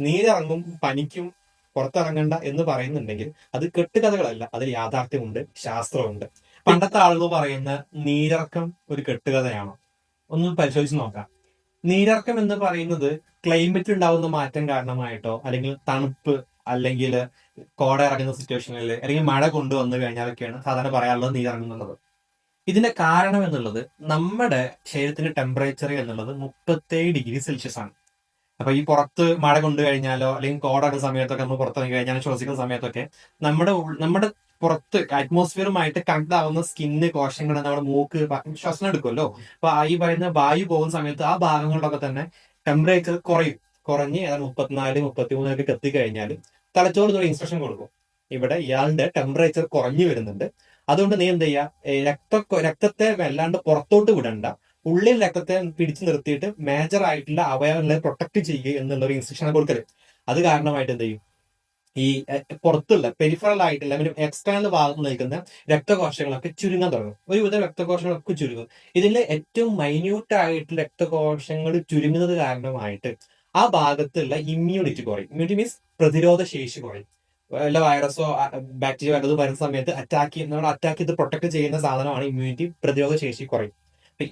നീരിറങ്ങും പനിക്കും പുറത്തിറങ്ങണ്ട എന്ന് പറയുന്നുണ്ടെങ്കിൽ അത് കെട്ടുകഥകളല്ല. അതിൽ യാഥാർത്ഥ്യമുണ്ട് ശാസ്ത്രമുണ്ട് പണ്ടത്തെ ആളുകൾ പറയുന്ന നീരിറക്കം ഒരു കെട്ടുകഥയാണോ? ഒന്ന് പരിശോധിച്ച് നോക്കാം. നീരിറക്കം എന്ന് പറയുന്നത് ക്ലൈമറ്റ് ഉണ്ടാവുന്ന മാറ്റം കാരണമായിട്ടോ അല്ലെങ്കിൽ തണുപ്പ് അല്ലെങ്കിൽ കോട ഇറങ്ങുന്ന സിറ്റുവേഷനിൽ അല്ലെങ്കിൽ മഴ കൊണ്ടുവന്നു കഴിഞ്ഞാലൊക്കെയാണ് സാധാരണ പറയാനുള്ളത് നീരിറങ്ങുന്നുള്ളത് ഇതിന്റെ കാരണം എന്നുള്ളത് നമ്മുടെ ശരീരത്തിന്റെ ടെമ്പറേച്ചർ എന്നുള്ളത് മുപ്പത്തേഴ് ഡിഗ്രി സെൽഷ്യസ് ആണ്. അപ്പൊ ഈ പുറത്ത് മഴ കൊണ്ടു കഴിഞ്ഞാലോ അല്ലെങ്കിൽ കോടൊക്കെ സമയത്തൊക്കെ നമ്മൾ പുറത്തിറങ്ങി കഴിഞ്ഞാൽ ശ്വസിക്കുന്ന സമയത്തൊക്കെ നമ്മുടെ നമ്മുടെ പുറത്ത് അറ്റ്മോസ്ഫിയറുമായിട്ട് കണക്ട് ആവുന്ന സ്കിന്ന് കോശങ്ങൾ നമ്മുടെ മൂക്ക് ശ്വസനം എടുക്കുമല്ലോ. അപ്പൊ ഈ പറയുന്ന വായു പോകുന്ന സമയത്ത് ആ ഭാഗങ്ങളിലൊക്കെ തന്നെ ടെമ്പറേച്ചർ കുറയും. കുറഞ്ഞ് ഏതാണ്ട് മുപ്പത്തിനാല് മുപ്പത്തിമൂന്നൊക്കെ എത്തിക്കഴിഞ്ഞാൽ തലച്ചോറ് ഒരു ഇൻസ്ട്രക്ഷൻ കൊടുക്കും. ഇവിടെ ഇയാളുടെ ടെമ്പറേച്ചർ കുറഞ്ഞു വരുന്നുണ്ട്. അതുകൊണ്ട് നീ എന്ത് ചെയ്യുക? രക്ത രക്തത്തെ വല്ലാണ്ട് പുറത്തോട്ട് വിടണ്ട. ഉള്ളിൽ രക്തത്തെ പിടിച്ചു നിർത്തിയിട്ട് മേജർ ആയിട്ടുള്ള അവയവങ്ങളെ പ്രൊട്ടക്ട് ചെയ്യുക എന്നുള്ള ഒരു ഇൻസ്ട്രക്ഷൻ കൊടുക്കൽ. അത് കാരണമായിട്ട് എന്ത് ചെയ്യും? ഈ പുറത്തുള്ള പെരിഫറൽ ആയിട്ടുള്ള എക്സ്റ്റേണൽ ഭാഗത്ത് നിൽക്കുന്ന രക്തകോശങ്ങളൊക്കെ ചുരുങ്ങാൻ തുടങ്ങും. ഒരുവിധം രക്തകോശങ്ങളൊക്കെ ചുരുങ്ങും. ഇതിൽ ഏറ്റവും മൈന്യൂട്ട് ആയിട്ട് രക്തകോശങ്ങൾ ചുരുങ്ങുന്നത് കാരണമായിട്ട് ആ ഭാഗത്തുള്ള ഇമ്മ്യൂണിറ്റി കുറയും. ഇമ്മ്യൂണിറ്റി മീൻസ് പ്രതിരോധ ശേഷി കുറയും. വല്ല വൈറസോ ബാക്ടീരിയ വരുന്ന സമയത്ത് അറ്റാക്ക് ചെയ്യുന്ന അറ്റാക്ക് ചെയ്ത് പ്രൊട്ടക്ട് ചെയ്യുന്ന സാധനമാണ് ഇമ്മ്യൂണിറ്റി പ്രതിരോധ ശേഷി കുറയും.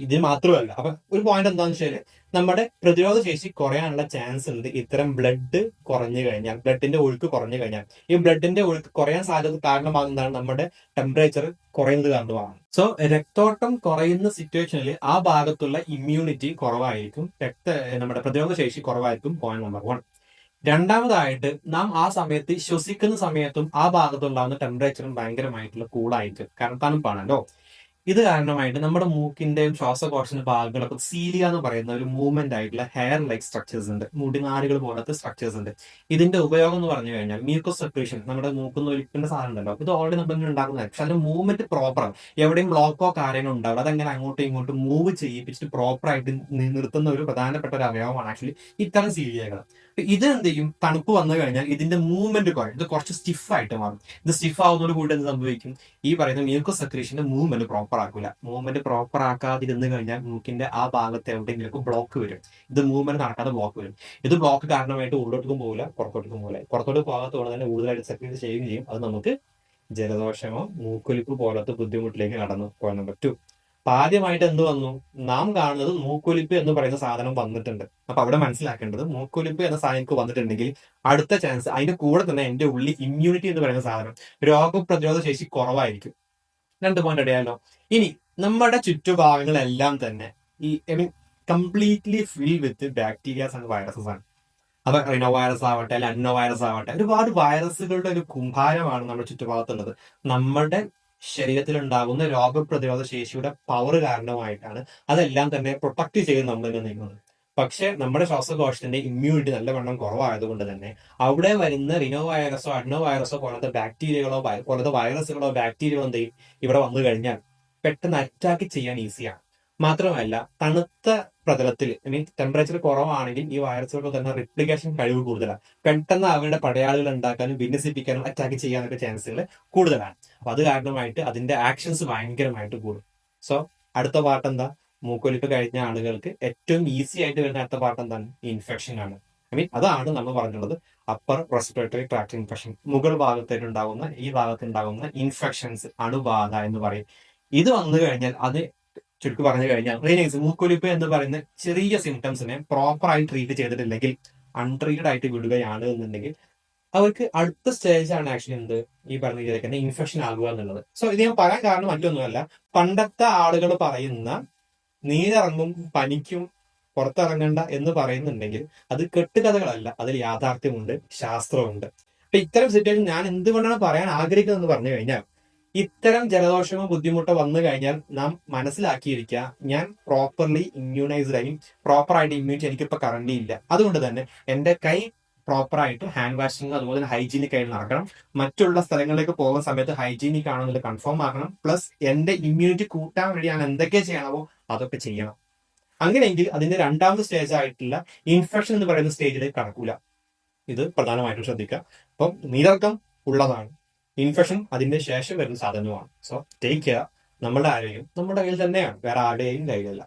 ഇത് മാത്രമല്ല. അപ്പൊ ഒരു പോയിന്റ് എന്താണെന്ന് വെച്ചാൽ നമ്മുടെ പ്രതിരോധ ശേഷി കുറയാനുള്ള ചാൻസ് ഉണ്ട്. ഇത്തരം ബ്ലഡ് കുറഞ്ഞു കഴിഞ്ഞാൽ ബ്ലഡിന്റെ ഒഴുക്ക് കുറഞ്ഞു കഴിഞ്ഞാൽ. ഈ ബ്ലഡിന്റെ ഒഴുക്ക് കുറയാൻ സാധ്യത കാരണമാകുന്നതാണ് നമ്മുടെ ടെമ്പറേച്ചർ കുറയുന്നത് കാരണമാണ്. സോ രക്തോട്ടം കുറയുന്ന സിറ്റുവേഷനിൽ ആ ഭാഗത്തുള്ള ഇമ്മ്യൂണിറ്റി കുറവായിരിക്കും. രക്ത നമ്മുടെ പ്രതിരോധ ശേഷി കുറവായിരിക്കും പോയിന്റ് നമ്പർ വൺ രണ്ടാമതായിട്ട് നാം ആ സമയത്ത് ശ്വസിക്കുന്ന സമയത്തും ആ ഭാഗത്തുണ്ടാകുന്ന ടെമ്പറേച്ചറും ഭയങ്കരമായിട്ടുള്ള കൂളായിരിക്കും കാരണം തണുപ്പാണല്ലോ. ഇത് കാരണമായിട്ട് നമ്മുടെ മൂക്കിന്റെയും ശ്വാസകോശത്തിന്റെ ഭാഗങ്ങളൊക്കെ സീലിയ എന്ന് പറയുന്ന ഒരു മൂവ്മെന്റ് ആയിട്ടുള്ള ഹെയർ ലൈക്ക് സ്ട്രക്ചേഴ്സ് ഉണ്ട്. മുടിനാരുകൾ പോലത്തെ സ്ട്രക്ചേഴ്സ് ഉണ്ട്. ഇതിന്റെ ഉപയോഗം എന്ന് പറഞ്ഞു കഴിഞ്ഞാൽ മ്യൂക്കോ സെക്രീഷൻ നമ്മുടെ മൂക്കുന്ന ഒലിപ്പിന്റെ സാധനം ഉണ്ടല്ലോ. ഇത് ഓൾറെഡി നമ്മൾ ഉണ്ടാക്കുന്നതാണ് പക്ഷെ അതിന്റെ മൂവ്മെന്റ് പ്രോപ്പറാണ് എവിടെയും ബ്ലോക്കോ കാര്യങ്ങളോ ഉണ്ടാവില്ല. അതങ്ങനെ അങ്ങോട്ടും ഇങ്ങോട്ടും മൂവ് ചെയ്യിപ്പിച്ചിട്ട് പ്രോപ്പറായിട്ട് നിർത്തുന്ന ഒരു പ്രധാനപ്പെട്ട ഒരു അവയവമാണ് ആക്ച്വലി ഇത്തരം സീലിയകൾ ഇത് എന്ത് ചെയ്യും? തണുപ്പ് വന്നു കഴിഞ്ഞാൽ ഇതിന്റെ മൂവ്മെന്റ് കുറയും. ഇത് കുറച്ച് സ്റ്റിഫ് ആയിട്ട് മാറും. ഇത് സ്റ്റിഫ് ആവുന്നതോട് കൂടി എന്ത് സംഭവിക്കും? ഈ പറയുന്ന മ്യൂക്കോ സെക്രീഷന്റെ മൂവ്മെന്റ് പ്രോപ്പർ ആക്കില്ല മൂവ്മെന്റ് പ്രോപ്പർ ആക്കാതിരുന്ന് കഴിഞ്ഞാൽ മൂക്കിന്റെ ആ ഭാഗത്ത് എവിടെയെങ്കിലും ബ്ലോക്ക് വരും. ഇത് മൂവ്മെന്റ് നടക്കാതെ ബ്ലോക്ക് വരും. ഇത് ബ്ലോക്ക് കാരണമായിട്ട് ഉള്ളോട്ടേക്കും പോകില്ല പുറത്തോട്ടേക്കും പോകില്ല പുറത്തോട്ട് പോകാത്തതുകൊണ്ട് തന്നെ കൂടുതലായിട്ട് സെക്രീറ്റ് ചെയ്യുകയും ചെയ്യും. അത് നമുക്ക് ജലദോഷമോ മൂക്കൊലിപ്പ് പോലത്തെ ബുദ്ധിമുട്ടിലേക്ക് കടന്നു പോകാൻ പറ്റൂ. അപ്പൊ ആദ്യമായിട്ട് എന്ത് വന്നു? നാം കാണുന്നത് മൂക്കൊലിപ്പ് എന്ന് പറയുന്ന സാധനം വന്നിട്ടുണ്ട്. അപ്പൊ അവിടെ മനസ്സിലാക്കേണ്ടത് മൂക്കൊലിപ്പ് എന്ന സാധനം എനിക്ക് വന്നിട്ടുണ്ടെങ്കിൽ അടുത്ത ചാൻസ് അതിന്റെ കൂടെ തന്നെ എന്റെ ഉള്ളിൽ ഇമ്മ്യൂണിറ്റി എന്ന് പറയുന്ന സാധനം രോഗപ്രതിരോധ ശേഷി കുറവായിരിക്കും. രണ്ട് പോയിന്റ് അറിയാലോ ഇനി നമ്മുടെ ചുറ്റുഭാഗങ്ങളെല്ലാം തന്നെ ഈ I mean completely fill with bacterias and viruses ആണ്. അപ്പൊ റിനോ വൈറസ് ആവട്ടെ അല്ലെ അന്നോ വൈറസ് ആവട്ടെ ഒരുപാട് വൈറസുകളുടെ ഒരു കുംഭാരമാണ് നമ്മുടെ ചുറ്റുഭാഗത്തുള്ളത്. നമ്മുടെ ശരീരത്തിൽ ഉണ്ടാകുന്ന രോഗപ്രതിരോധ ശേഷിയുടെ പവർ കാരണമായിട്ടാണ് അതെല്ലാം തന്നെ പ്രൊട്ടക്ട് ചെയ്ത് നമ്മൾ നിൽക്കുന്നത് പക്ഷെ നമ്മുടെ ശ്വാസകോശത്തിന്റെ ഇമ്മ്യൂണിറ്റി നല്ലവണ്ണം കുറവായതുകൊണ്ട് തന്നെ അവിടെ വരുന്ന റിനോ വൈറസോ അഡ്നോ വൈറസോ പോലത്തെ ബാക്ടീരിയകളോ പോലത്തെ വൈറസുകളോ ബാക്ടീരിയകളോ എന്ത് ചെയ്യും? ഇവിടെ വന്നു കഴിഞ്ഞാൽ പെട്ടെന്ന് അറ്റാക്ക് ചെയ്യാൻ ഈസിയാണ് മാത്രമല്ല തണുത്ത പ്രതലത്തിൽ ഐ മീൻ ടെമ്പറേച്ചർ കുറവാണെങ്കിൽ ഈ വൈറസുകൾക്ക് തന്നെ റിപ്ലിക്കേഷൻ കഴിവ് കൂടുതലാണ്. പെട്ടെന്ന് അവരുടെ പടയാളികൾ ഉണ്ടാക്കാനും വിന്യസിപ്പിക്കാനും അറ്റാക്ക് ചെയ്യാനൊക്കെ ചാൻസുകൾ കൂടുതലാണ്. അപ്പൊ അത് കാരണമായിട്ട് അതിന്റെ ആക്ഷൻസ് ഭയങ്കരമായിട്ട് കൂടും. സോ അടുത്ത പാർട്ട് എന്താ? മൂക്കൊലിപ്പ് കഴിഞ്ഞ ആളുകൾക്ക് ഏറ്റവും ഈസി ആയിട്ട് വരുന്ന അടുത്ത പാർട്ട് എന്താണ്? ഇൻഫെക്ഷൻ ആണ്. ഐ മീൻ അതാണ് നമ്മൾ പറഞ്ഞുള്ളത് അപ്പർ റെസ്പിറേറ്ററി ട്രാക്ട് ഇൻഫെക്ഷൻ മുകൾ ഭാഗത്തേക്കുണ്ടാകുന്ന ഈ ഭാഗത്തുണ്ടാകുന്ന ഇൻഫെക്ഷൻസ് അണുബാധ എന്ന് പറയും. ഇത് വന്നു കഴിഞ്ഞാൽ അത് ചുരുക്കി പറഞ്ഞു കഴിഞ്ഞാൽ റീനേഴ്സ് മൂക്കൊലിപ്പ് എന്ന് പറയുന്ന ചെറിയ സിംറ്റംസിനെ പ്രോപ്പറായി ട്രീറ്റ് ചെയ്തിട്ടില്ലെങ്കിൽ അൺട്രീറ്റഡ് ആയിട്ട് വിടുകയാണ് എന്നുണ്ടെങ്കിൽ അവർക്ക് അടുത്ത സ്റ്റേജ് ആണ് ആക്ച്വലി എന്ത്? ഈ പറഞ്ഞ രീതിയിൽ ഇൻഫെക്ഷൻ ആകുക എന്നുള്ളത്. സോ ഇത് ഞാൻ പറയാൻ കാരണം മറ്റൊന്നുമല്ല. പണ്ടത്തെ ആളുകൾ പറയുന്ന നീരിറങ്ങും പനിക്കും പുറത്തിറങ്ങണ്ട എന്ന് പറയുന്നുണ്ടെങ്കിൽ അത് കെട്ടുകഥകളല്ല. അതിൽ യാഥാർത്ഥ്യമുണ്ട് ശാസ്ത്രമുണ്ട് അപ്പൊ ഇത്തരം സിറ്റുവേഷൻ ഞാൻ എന്തുകൊണ്ടാണ് പറയാൻ ആഗ്രഹിക്കുന്നത് എന്ന് പറഞ്ഞു കഴിഞ്ഞാൽ ഇത്തരം ജലദോഷമോ ബുദ്ധിമുട്ടോ വന്നു കഴിഞ്ഞാൽ നാം മനസ്സിലാക്കിയിരിക്കുക ഞാൻ പ്രോപ്പർലി ഇമ്മ്യൂണൈസ്ഡ് ആയി പ്രോപ്പർ ആയിട്ട് ഇമ്മ്യൂണിറ്റി എനിക്കിപ്പോ കറണ്ടി ഇല്ല. അതുകൊണ്ട് തന്നെ എന്റെ കൈ പ്രോപ്പറായിട്ട് ഹാൻഡ് വാഷിങ് അതുപോലെ തന്നെ ഹൈജീനിക് ആയിട്ട് നടക്കണം. മറ്റുള്ള സ്ഥലങ്ങളിലേക്ക് പോകുന്ന സമയത്ത് ഹൈജീനിക് ആണോ ആണെന്നുള്ളത് കൺഫേം ആക്കണം. പ്ലസ് എന്റെ ഇമ്മ്യൂണിറ്റി കൂട്ടാൻ വേണ്ടി ഞാൻ എന്തൊക്കെ ചെയ്യണമോ അതൊക്കെ ചെയ്യണം. അങ്ങനെയെങ്കിൽ അതിന്റെ രണ്ടാമത്തെ സ്റ്റേജ് ആയിട്ടുള്ള ഇൻഫെക്ഷൻ എന്ന് പറയുന്ന സ്റ്റേജിലേക്ക് കടക്കൂല. ഇത് പ്രധാനമായിട്ടും ശ്രദ്ധിക്കുക അപ്പം നീരർക്കം ഉള്ളതാണ്. ഇൻഫെക്ഷൻ അതിന്റെ ശേഷം വരുന്ന സാധനവുമാണ് സോ ടേക്ക് കെയർ നമ്മുടെ ആരോഗ്യം നമ്മുടെ കയ്യിൽ തന്നെയാണ്. വേറെ ആരുടെയും കയ്യിലല്ല.